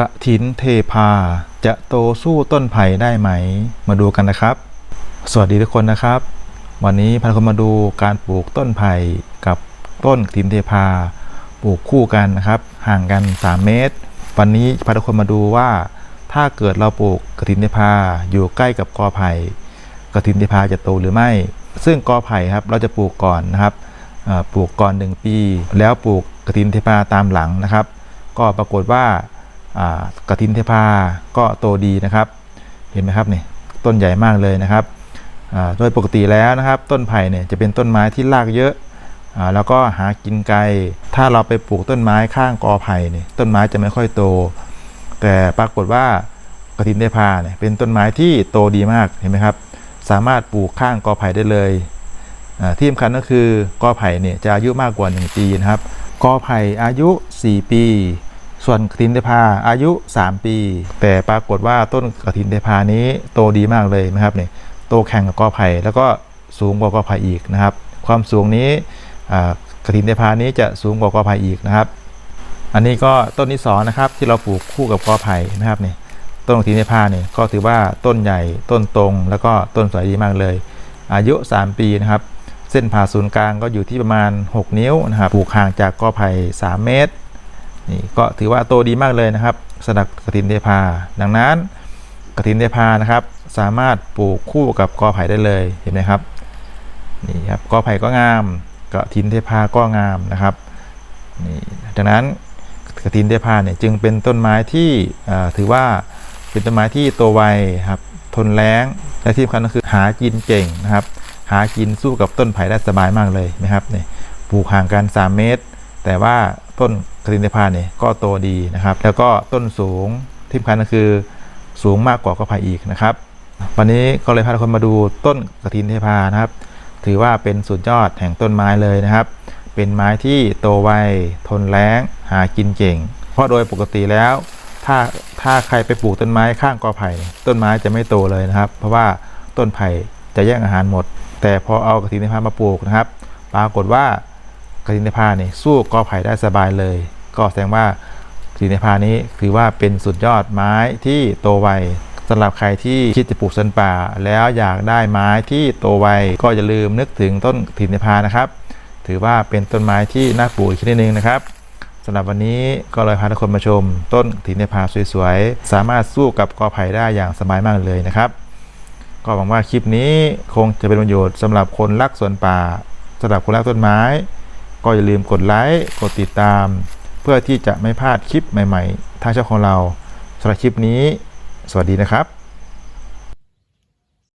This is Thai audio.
กระถินเทพา จะโตสู้ต้นไผ่ได้ไหม มาดูกันนะครับ สวัสดีทุกคนนะครับ วันนี้พาทุกคนมาดูการปลูกต้นไผ่กับต้นกระถินเทพา ปลูกคู่กันนะครับ ห่างกัน 3 เมตร วันนี้พาทุกคนมาดูว่า ถ้าเกิดเราปลูกกระถินเทพาอยู่ใกล้กับกอไผ่กระถินเทพาจะโตหรือไม่ ซึ่งกอไผ่ครับเราจะปลูกก่อนนะครับปลูกก่อน 1 ปี แล้วปลูกกระถินเทพาตามหลังนะครับ ก็ปรากฏว่า กระถินเทพาก็โตดีนะครับ เห็นไหมครับนี่ต้นใหญ่มากเลยนะครับโดยปกติแล้วนะครับ ต้นไผ่เนี่ยจะเป็นต้นไม้ที่รากเยอะอแล้วก็หากินไกล ถ้าเราไปปลูกต้นไม้ข้างกอไผ่เนี่ยต้นไม้จะไม่ค่อยโต แต่ปรากฏว่ากระถินเทพาเนี่ยเป็นต้นไม้ที่โตดีมากเห็นไหมครับ สามารถปลูกข้างกอไผ่ได้เลยที่สำคัญก็คือกอไผ่เนี่ยจะอายุมากกว่า 1 ปีนะครับกอไผ่อายุ 4 ปี ส่วนกระถินเทพาอายุ 3 ปี แต่ปรากฏว่าต้นกระถินเทพานี้โตดีมากเลยนะครับเนี่ยโตแข่งกับกอไผ่แล้วก็สูงกว่ากอไผ่อีกนะครับ ความสูงนี้กระถินเทพานี้จะสูงกว่ากอไผ่อีกนะครับ อันนี้ก็ต้นที่สองนะครับที่เราปลูกคู่กับกอไผ่นะครับนี่ต้นกระถินเทพาเนี่ยก็ถือว่าต้นใหญ่ต้นตรง แล้วก็ต้นสวยดีมากเลย อายุ 3 ปีนะครับ เส้นผ่าศูนย์กลางก็อยู่ที่ประมาณ 6 นิ้วนะครับปลูกห่างจากกอไผ่3เมตร นี่ก็ถือว่าโตดีมากเลยนะครับสำหรับกระถินเทพา ดังนั้นกระถินเทพานะครับ สามารถปลูกคู่กับกอไผ่ได้เลยเห็นไหมครับนี่ครับกอไผ่ก็งามกระถินเทพาก็งามนะครับนี่ดังนั้นกระถินเทพาเนี่ยจึงเป็นต้นไม้ที่ถือว่าเป็นต้นไม้ที่โตไวครับทนแล้งและที่สำคัญก็คือหากินเก่งนะครับ หากินสู้กับต้นไผ่ได้สบายมากเลยนะครับนี่ปลูกห่างกัน 3 เมตร แต่ว่าต้น กระถินเทพาเนี่ยก็โตดีนะครับ แล้วก็ต้นสูงที่สำคัญก็คือสูงมากกว่ากอไผ่อีกนะครับ วันนี้ก็เลยพาทุกคนมาดูต้นกระถินเทพานะครับ ถือว่าเป็นสุดยอดแห่งต้นไม้เลยนะครับ เป็นไม้ที่โตไวทนแล้งหากินเก่ง เพราะโดยปกติแล้ว ถ้าถ้าใครไปปลูกต้นไม้ข้างกอไผ่ต้นไม้จะไม่โตเลยนะครับ เพราะว่าต้นไผ่จะแย่งอาหารหมด แต่พอเอากระถินเทพามาปลูกนะครับ ปรากฏว่ากระถินเทพาเนี่ยสู้กอไผ่ได้สบายเลย ก็แสดงว่ากระถินพานี้ถือว่าเป็นสุดยอดไม้ที่โตไวสำหรับใครที่คิดจะปลูกสวนป่า แล้วอยากได้ไม้ที่โตไวก็อย่าลืมนึกถึงต้นถิ่นเทพานะครับ ถือว่าเป็นต้นไม้ที่น่าปลูกอีกชนิดหนึ่งนะครับสำหรับวันนี้ก็เลยพาทุกคนมาชม ต้นถิ่นเทพาสวยๆ สามารถสู้กับกอไผ่ได้อย่างสบายมากเลยนะครับ ก็หวังว่าคลิปนี้คงจะเป็นประโยชน์สำหรับคนรักสวนป่าสำหรับคนรักต้นไม้ ก็อย่าลืมกดไลค์กดติดตาม พื่อที่จะไม่พลาดคลิปใหม่ ๆ ทางช่องของเราสำหรับคลิปนี้ สวัสดีนะครับ